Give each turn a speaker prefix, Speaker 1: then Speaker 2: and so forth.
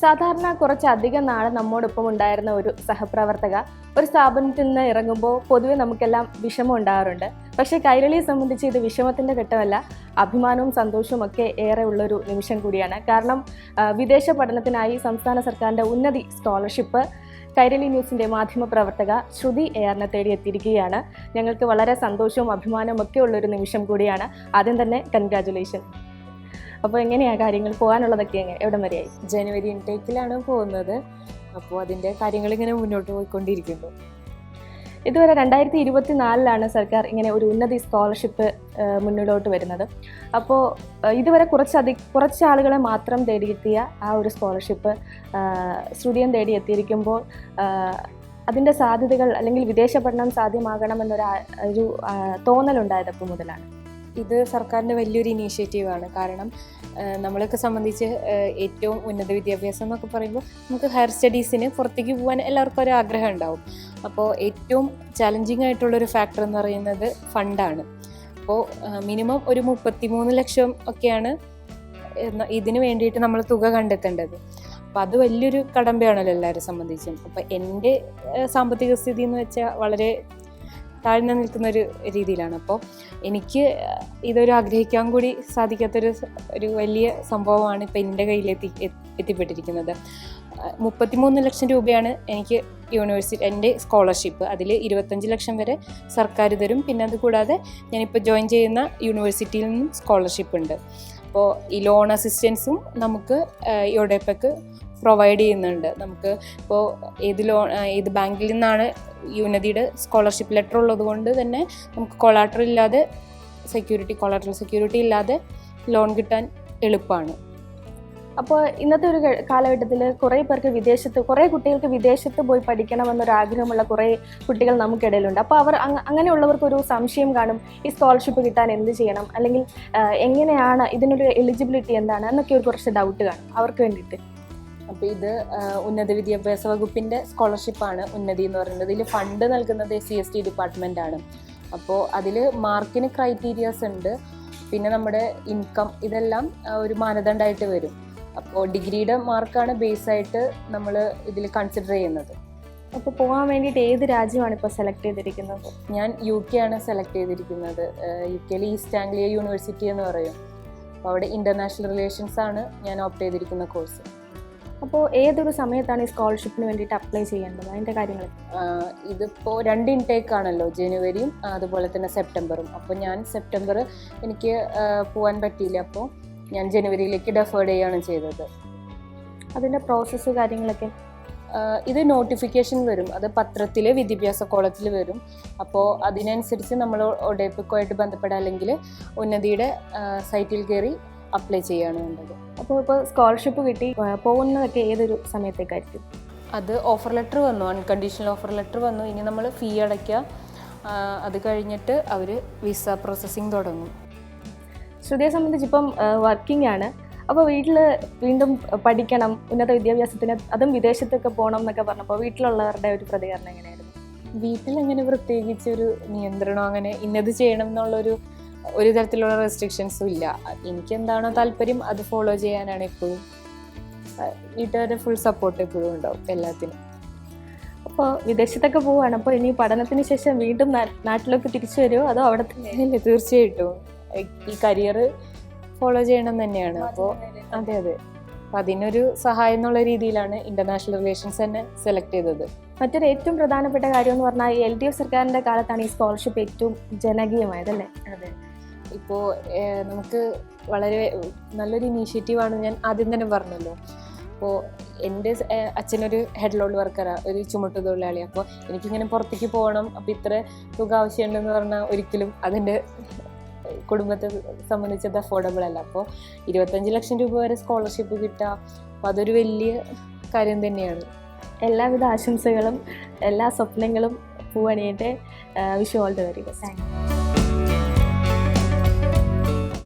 Speaker 1: സാധാരണ കുറച്ചധികം നാൾ നമ്മോടൊപ്പം ഉണ്ടായിരുന്ന ഒരു സഹപ്രവർത്തക ഒരു സ്ഥാപനത്തിൽ നിന്ന് ഇറങ്ങുമ്പോൾ പൊതുവെ നമുക്കെല്ലാം വിഷമം ഉണ്ടാകാറുണ്ട്. പക്ഷേ കൈരളിയെ സംബന്ധിച്ച് ഇത് വിഷമത്തിന്റെ ഘട്ടമല്ല അഭിമാനവും സന്തോഷവും ഒക്കെ ഏറെ ഉള്ളൊരു നിമിഷം കൂടിയാണ്. കാരണം വിദേശ പഠനത്തിനായി സംസ്ഥാന സർക്കാരിന്റെ ഉന്നതി സ്കോളർഷിപ്പ് കൈരളി ന്യൂസിന്റെ മാധ്യമപ്രവർത്തക ശ്രുതി എയറിനെ തേടി എത്തിയിരിക്കുകയാണ്. ഞങ്ങൾക്ക് വളരെ സന്തോഷവും അഭിമാനവും ഒക്കെ ഉള്ളൊരു നിമിഷം കൂടിയാണ്. ആദ്യം തന്നെ കൺഗ്രാറ്റുലേഷൻ അപ്പോൾ എങ്ങനെയാണ് കാര്യങ്ങൾ പോകാനുള്ളതൊക്കെ എങ്ങനെ എവിടം വരെയായി
Speaker 2: ജനുവരി ഇൻടേക്കിലാണ് പോകുന്നത്. അപ്പോൾ അതിന്റെ കാര്യങ്ങൾ ഇങ്ങനെ മുന്നോട്ട് പോയിക്കൊണ്ടിരിക്കുന്നു.
Speaker 1: ഇതുവരെ രണ്ടായിരത്തി ഇരുപത്തി നാലിലാണ് സർക്കാർ ഇങ്ങനെ ഒരു ഉന്നതി സ്കോളർഷിപ്പ് മുന്നിലോട്ട് വരുന്നത്. അപ്പോൾ ഇതുവരെ കുറച്ചധി കുറച്ച് ആളുകളെ മാത്രം തേടിയെത്തിയ ആ ഒരു സ്കോളർഷിപ്പ് സ്റ്റുഡിയം തേടിയെത്തിയിരിക്കുമ്പോൾ അതിന്റെ സാധ്യതകൾ അല്ലെങ്കിൽ വിദേശ പഠനം സാധ്യമാകണമെന്നൊരു ഒരു തോന്നലുണ്ടായതപ്പോൾ മുതലാണ്.
Speaker 2: ഇത് സർക്കാരിന്റെ വലിയൊരു ഇനീഷ്യേറ്റീവാണ്. കാരണം നമ്മളൊക്കെ സംബന്ധിച്ച് ഏറ്റവും ഉന്നത വിദ്യാഭ്യാസം എന്നൊക്കെ പറയുമ്പോൾ നമുക്ക് ഹയർ സ്റ്റഡീസിന് പുറത്തേക്ക് പോകാൻ എല്ലാവർക്കും ഒരു ആഗ്രഹം ഉണ്ടാവും. അപ്പോൾ ഏറ്റവും ചലഞ്ചിങ് ആയിട്ടുള്ളൊരു ഫാക്ടർ എന്ന് പറയുന്നത് ഫണ്ടാണ് അപ്പോൾ മിനിമം ഒരു മുപ്പത്തിമൂന്ന് ലക്ഷം ഒക്കെയാണ് ഇതിന് വേണ്ടിയിട്ട് നമ്മൾ തുക കണ്ടെത്തേണ്ടത്. അപ്പോൾ അത് വലിയൊരു കടമ്പയാണല്ലോ എല്ലാവരെ സംബന്ധിച്ചും. അപ്പോൾ എന്റെ സാമ്പത്തിക സ്ഥിതി എന്ന് വെച്ചാൽ വളരെ താഴ്ന്നു നിൽക്കുന്ന ഒരു രീതിയിലാണ്. അപ്പോൾ എനിക്ക് ഇതൊരു ആഗ്രഹിക്കാൻ കൂടി സാധിക്കാത്തൊരു ഒരു വലിയ സംഭവമാണ് ഇപ്പം എന്റെ കയ്യിൽ എത്തി എത്തിപ്പെട്ടിരിക്കുന്നത്. മുപ്പത്തിമൂന്ന് ലക്ഷം രൂപയാണ് എനിക്ക് യൂണിവേഴ്സിറ്റി എന്റെ സ്കോളർഷിപ്പ്. അതിൽ ഇരുപത്തഞ്ച് ലക്ഷം വരെ സർക്കാർ തരും. പിന്നെ അത് കൂടാതെ ഞാനിപ്പോൾ ജോയിൻ ചെയ്യുന്ന യൂണിവേഴ്സിറ്റിയിൽ നിന്നും സ്കോളർഷിപ്പ് ഉണ്ട്. അപ്പോൾ ഈ ലോൺ അസിസ്റ്റൻസും നമുക്ക് യോഡേപ്പക്ക് പ്രൊവൈഡ് ചെയ്യുന്നുണ്ട്. നമുക്ക് ഇപ്പോൾ ഏത് ലോൺ ഏത് ബാങ്കിൽ നിന്നാണ് യുനതിയുടെ സ്കോളർഷിപ്പ് ലെറ്റർ ഉള്ളത് കൊണ്ട് തന്നെ നമുക്ക് കൊളാട്ടർ ഇല്ലാതെ സെക്യൂരിറ്റി കൊളാട്രൽ സെക്യൂരിറ്റി ഇല്ലാതെ ലോൺ കിട്ടാൻ എളുപ്പമാണ്.
Speaker 1: അപ്പോൾ ഇന്നത്തെ ഒരു കാലഘട്ടത്തിൽ കുറേ പേർക്ക് വിദേശത്ത് കുറേ കുട്ടികൾക്ക് വിദേശത്ത് പോയി പഠിക്കണമെന്നൊരു ആഗ്രഹമുള്ള കുറേ കുട്ടികൾ നമുക്കിടയിലുണ്ട്. അപ്പോൾ അവർ അങ്ങനെയുള്ളവർക്കൊരു സംശയം കാണും ഈ സ്കോളർഷിപ്പ് കിട്ടാൻ എന്ത് ചെയ്യണം? അല്ലെങ്കിൽ എങ്ങനെയാണ് ഇതിനൊരു എലിജിബിലിറ്റി എന്താണ്? എന്നൊക്കെ ഒരു കുറച്ച് ഡൗട്ട് കാണും. അവർക്ക് വേണ്ടിയിട്ട്.
Speaker 2: അപ്പോൾ ഇത് ഉന്നത വിദ്യാഭ്യാസ വകുപ്പിന്റെ സ്കോളർഷിപ്പാണ് ഉന്നതി എന്ന് പറയുന്നത്. ഇതിൽ ഫണ്ട് നൽകുന്നത് സി എസ് ടി ഡിപ്പാർട്ട്മെന്റ് ആണ്. അപ്പോൾ അതിൽ മാർക്കിന് ക്രൈറ്റീരിയാസ് ഉണ്ട്. പിന്നെ നമ്മുടെ ഇൻകം ഇതെല്ലാം ഒരു മാനദണ്ഡമായിട്ട് വരും. അപ്പോൾ ഡിഗ്രിയുടെ മാർക്കാണ് ബേസായിട്ട് നമ്മൾ ഇതിൽ കൺസിഡർ ചെയ്യുന്നത്.
Speaker 1: അപ്പോൾ പോകാൻ വേണ്ടിയിട്ട് ഏത് രാജ്യമാണ് ഇപ്പോൾ സെലക്ട് ചെയ്തിരിക്കുന്നത്?
Speaker 2: ഞാൻ യു കെ ആണ് സെലക്ട് ചെയ്തിരിക്കുന്നത്. യു കെയിൽ ഈസ്റ്റ് ആംഗ്ലിയ യൂണിവേഴ്സിറ്റി എന്ന് പറയും. അപ്പോൾ അവിടെ ഇന്റർനാഷണൽ റിലേഷൻസ് ആണ് ഞാൻ ഓപ്റ്റ് ചെയ്തിരിക്കുന്ന കോഴ്സ്
Speaker 1: അപ്പോൾ ഏതൊരു സമയത്താണ് ഈ സ്കോളർഷിപ്പിന് വേണ്ടിയിട്ട് അപ്ലൈ ചെയ്യേണ്ടത് അതിന്റെ കാര്യങ്ങൾ
Speaker 2: ഇതിപ്പോൾ രണ്ട് ഇൻടേക്ക് ആണല്ലോ ജനുവരിയും അതുപോലെ തന്നെ സെപ്റ്റംബറും അപ്പോൾ ഞാൻ സെപ്റ്റംബർ എനിക്ക് പോകാൻ പറ്റിയില്ല അപ്പോൾ ഞാൻ ജനുവരിയിലേക്ക് ഡെഫേർഡ് ചെയ്യുകയാണ് ചെയ്തത്
Speaker 1: അതിന്റെ പ്രോസസ്സ് കാര്യങ്ങളൊക്കെ
Speaker 2: ഇത് നോട്ടിഫിക്കേഷൻ വരും അത് പത്രത്തിൽ വിദ്യാഭ്യാസ കോളത്തിൽ വരും അപ്പോൾ അതിനനുസരിച്ച് നമ്മൾ ഒഡേപ്പിക്കുമായിട്ട് ബന്ധപ്പെടുക അല്ലെങ്കിൽ ഉന്നതിയുടെ സൈറ്റിൽ കയറി അപ്ലൈ ചെയ്യുകയാണ് വേണ്ടത്.
Speaker 1: അപ്പോൾ ഇപ്പോൾ സ്കോളർഷിപ്പ് കിട്ടി പോകുന്നതൊക്കെ ഏതൊരു സമയത്തേക്കായിരിക്കും?
Speaker 2: അത് ഓഫർ ലെറ്റർ വന്നു അൺകണ്ടീഷണൽ ഓഫർ ലെറ്റർ വന്നു. ഇനി നമ്മൾ ഫീ അടയ്ക്കുക. അത് കഴിഞ്ഞിട്ട് അവർ വിസ പ്രോസസ്സിങ് തുടങ്ങും.
Speaker 1: ശ്രുതിയെ സംബന്ധിച്ച് ഇപ്പം വർക്കിംഗ് ആണ്. അപ്പോൾ വീട്ടിൽ വീണ്ടും പഠിക്കണം ഉന്നത വിദ്യാഭ്യാസത്തിന് അതും വിദേശത്തൊക്കെ പോകണം എന്നൊക്കെ പറഞ്ഞപ്പോൾ വീട്ടിലുള്ളവരുടെ ഒരു പ്രതികരണം എങ്ങനെയായിരുന്നു?
Speaker 2: വീട്ടിൽ അങ്ങനെ പ്രത്യേകിച്ച് ഒരു നിയന്ത്രണം അങ്ങനെ ഇന്നത് ചെയ്യണം എന്നുള്ളൊരു ഒരു തരത്തിലുള്ള റെസ്ട്രിക്ഷൻസും ഇല്ല. എനിക്ക് എന്താണോ താല്പര്യം അത് ഫോളോ ചെയ്യാനാണ് എപ്പോഴും. വീട്ടുകാരുടെ ഫുൾ സപ്പോർട്ട് എപ്പോഴും ഉണ്ടാവും എല്ലാത്തിനും.
Speaker 1: അപ്പോൾ വിദേശത്തൊക്കെ പോവുകയാണ് അപ്പോൾ ഇനി പഠനത്തിന് ശേഷം വീണ്ടും നാട്ടിലൊക്കെ തിരിച്ചു വരുമോ അതോ അവിടെ തന്നെ
Speaker 2: തീർച്ചയായിട്ടും. ഈ കരിയർ ഫോളോ ചെയ്യണം തന്നെയാണ്. അപ്പോൾ അതെ അതെ. അപ്പം അതിനൊരു സഹായം എന്നുള്ള രീതിയിലാണ് ഇന്റർനാഷണൽ റിലേഷൻസ് തന്നെ സെലക്ട് ചെയ്തത്.
Speaker 1: മറ്റൊരു ഏറ്റവും പ്രധാനപ്പെട്ട കാര്യം എന്ന് പറഞ്ഞാൽ എൽ ഡി എഫ് സർക്കാരിന്റെ കാലത്താണ് ഈ സ്കോളർഷിപ്പ് ഏറ്റവും ജനകീയമായത് അല്ലേ?
Speaker 2: അതെ. ഇപ്പോൾ നമുക്ക് വളരെ നല്ലൊരു ഇനീഷ്യേറ്റീവാണ് ഞാൻ ആദ്യം തന്നെ പറഞ്ഞല്ലോ. അപ്പോൾ എന്റെ അച്ഛനൊരു ഹെഡ് ലോഡ് വർക്കറാണ് ഒരു ചുമട്ട് തൊഴിലാളി. അപ്പോൾ എനിക്കിങ്ങനെ പുറത്തേക്ക് പോകണം അപ്പോൾ ഇത്ര തുക ആവശ്യമുണ്ടെന്ന് പറഞ്ഞാൽ ഒരിക്കലും അതിന്റെ കുടുംബത്തെ സംബന്ധിച്ചത് അഫോർഡബിൾ അല്ല. അപ്പോൾ ഇരുപത്തഞ്ച് ലക്ഷം രൂപ വരെ സ്കോളർഷിപ്പ് കിട്ടുക അപ്പോൾ അതൊരു വലിയ കാര്യം തന്നെയാണ്.
Speaker 1: എല്ലാവിധ ആശംസകളും എല്ലാ സ്വപ്നങ്ങളും പൂവണിയുടെ Vishu all the very best